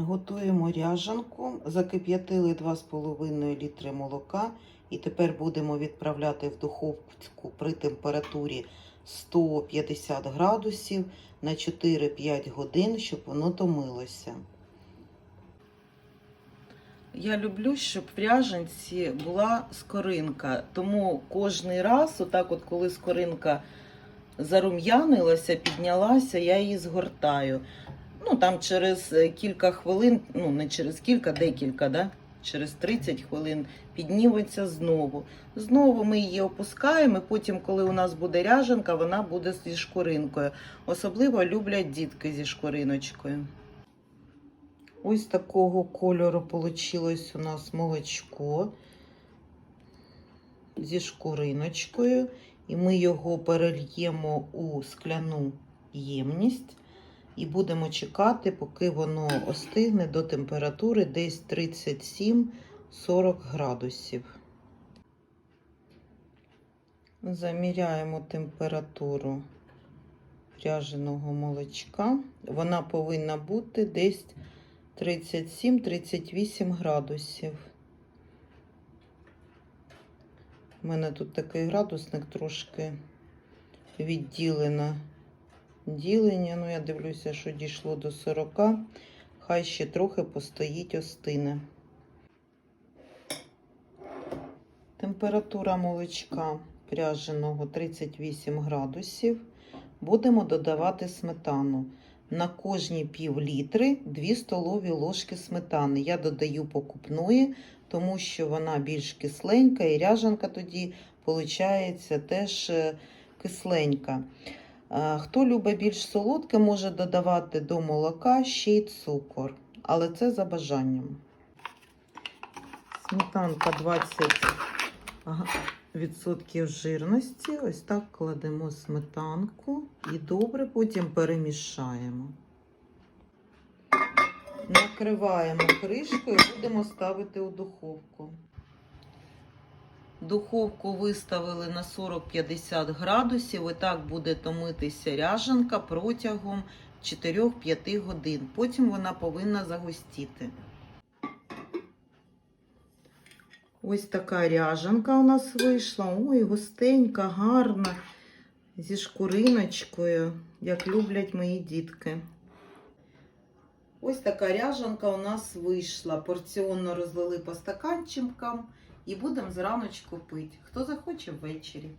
Готуємо ряжанку, закип'ятили 2,5 літри молока і тепер будемо відправляти в духовку при температурі 150 градусів на 4-5 годин, щоб воно томилося. Я люблю, щоб в ряжанці була скоринка, тому кожний раз, отак от коли скоринка зарум'янилася, піднялася, я її згортаю. Ну, там через е, кілька хвилин, ну не через кілька, декілька, да? через 30 хвилин підніметься знову. Знову ми її опускаємо, і потім, коли у нас буде ряженка, вона буде зі шкоринкою. Особливо люблять дітки зі шкориночкою. Ось такого кольору вийшло у нас молочко зі шкуриночкою. І ми його перельємо у скляну ємність. І будемо чекати, поки воно остигне до температури десь 37-40 градусів. Заміряємо температуру пряженого молочка. Вона повинна бути десь 37-38 градусів. У мене тут такий градусник трошки відділено ділення. Ну, я дивлюся, що дійшло до 40. Хай ще трохи постоїть остине. Температура молочка пряженого 38 градусів. Будемо додавати сметану. На кожні пів літри 2 столові ложки сметани. Я додаю покупної, тому що вона більш кисленька, і ряжанка тоді виходить теж е, кисленька. Е, Хто любить більш солодке, може додавати до молока ще й цукор, але це за бажанням. Сметанка 20% жирності. Ось так кладемо сметанку і добре потім перемішаємо. Накриваємо кришкою і будемо ставити у духовку. Духовку виставили на 40-50 градусів. І так буде томитися ряжанка протягом 4-5 годин. Потім вона повинна загустіти. Ось така ряжанка у нас вийшла. Ой, густенька, гарна, зі шкуриночкою, як люблять мої дітки. Ось така ряжанка у нас вийшла. Порціонно розлили по стаканчикам і будемо зраночку пити. Хто захоче ввечері.